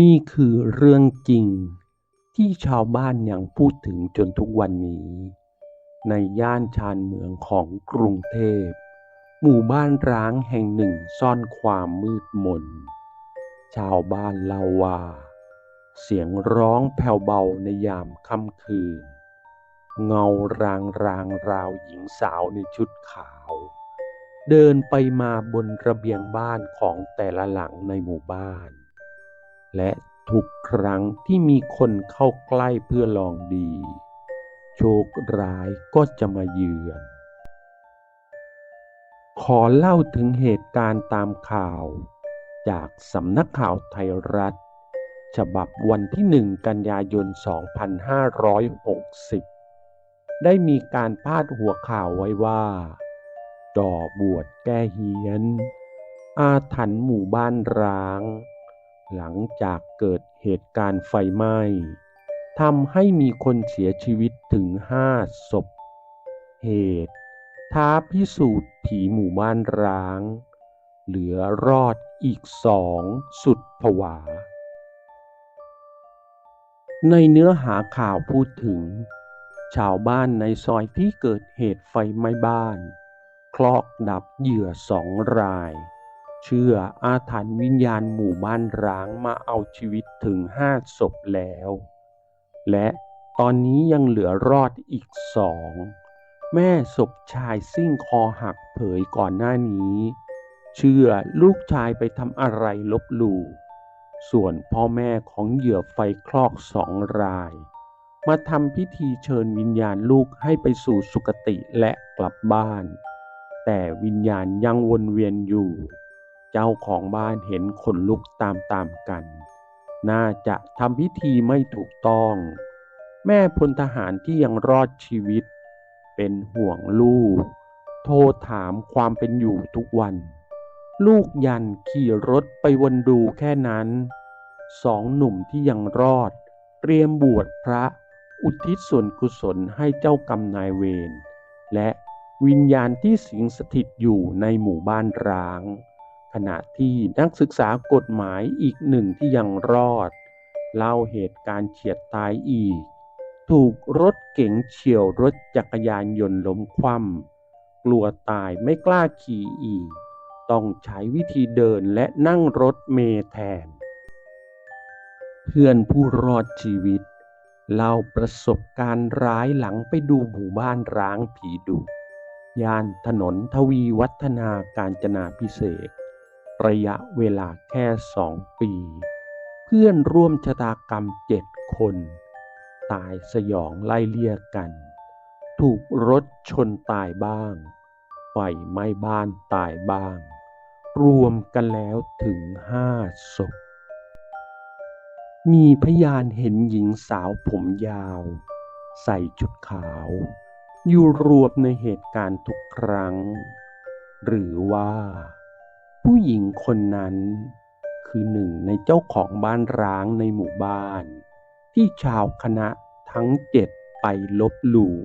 นี่คือเรื่องจริงที่ชาวบ้านยังพูดถึงจนทุกวันนี้ ในย่านชานเมืองของกรุงเทพ หมู่บ้านร้างแห่งหนึ่งซ่อนความมืดมน ชาวบ้านเล่าว่า เสียงร้องแผ่วเบาในยามค่ำคืน เงารางรางราวหญิงสาวในชุดขาว เดินไปมาบนระเบียงบ้านของแต่ละหลังในหมู่บ้าน และทุกครั้งที่มีคนเข้าใกล้เพื่อลองดี โชคร้ายก็จะมาเยือน ขอเล่าถึงเหตุการณ์ตามข่าว จากสำนักข่าวไทยรัฐ ฉบับวันที่หนึ่งกันยายน 2560 ได้มีการพาดหัวข่าวไว้ว่าจ่อบวชแก้เฮียน อาถรรพ์หมู่บ้านร้าง หลังจากเกิดเหตุการณ์ไฟไหม้ทำให้มีคนเสียชีวิตถึงห้าศพ เหตุท้าพิสูจน์ผีหมู่บ้านร้าง เหลือรอดอีกสองสุดผวา ในเนื้อหาข่าวพูดถึง ชาวบ้านในซอยที่เกิดเหตุไฟไหม้บ้าน คลอกดับเหยื่อสองราย เชื่ออาถรรพ์วิญญาณหมู่บ้านร้างมาเอาชีวิตถึงห้าศพแล้ว และตอนนี้ยังเหลือรอดอีกสอง แม่ศพชายซิ่งคอหักเผยก่อนหน้านี้ เชื่อลูกชายไปทำอะไรลบหลู่ส่วนพ่อแม่ของเหยื่อไฟคลอกสองราย มาทำพิธีเชิญวิญญาณลูกให้ไปสู่สุคติและกลับบ้าน แต่วิญญาณยังวนเวียนอยู่ เจ้าของบ้านเห็นขนลุกตามๆกัน น่าจะทำพิธีไม่ถูกต้อง แม่พลทหารที่ยังรอดชีวิต เป็นห่วงลูก โทรถามความเป็นอยู่ทุกวัน ลูกยันขี่รถไปวนดูแค่นั้น สองหนุ่มที่ยังรอด เตรียมบวชพระอุทิศส่วนกุศลให้เจ้ากรรมนายเวรและวิญญาณที่สิงสถิตอยู่ในหมู่บ้านร้าง ขณะที่นักศึกษากฎหมายอีกหนึ่งที่ยังรอด เล่าเหตุการณ์เฉียดตายอีก ถูกรถเก๋งเฉียวรถจักรยานยนต์ล้มคว่ำกลัวตายไม่กล้าขี่อีก ต้องใช้วิธีเดินและนั่งรถเมล์แทน เพื่อนผู้รอดชีวิต เล่าประสบการณ์ร้ายหลังไปดูหมู่บ้านร้างผีดุย่านถนนทวีวัฒนาการจนาพิเศษ ระยะเวลาแค่สองปี เพื่อนร่วมชะตากรรมเจ็ดคน ตายสยองไล่เลี่ยกัน ถูกรถชนตายบ้างไฟไหม้บ้านตายบ้าง รวมกันแล้วถึงห้าศพ มีพยานเห็นหญิงสาวผมยาว ใส่ชุดขาว อยู่รวมในเหตุการณ์ทุกครั้ง หรือว่า หญิงคนนั้น คือหนึ่งในเจ้าของบ้านร้างในหมู่บ้าน ที่ชาวคณะทั้งเจ็ดไปลบหลู่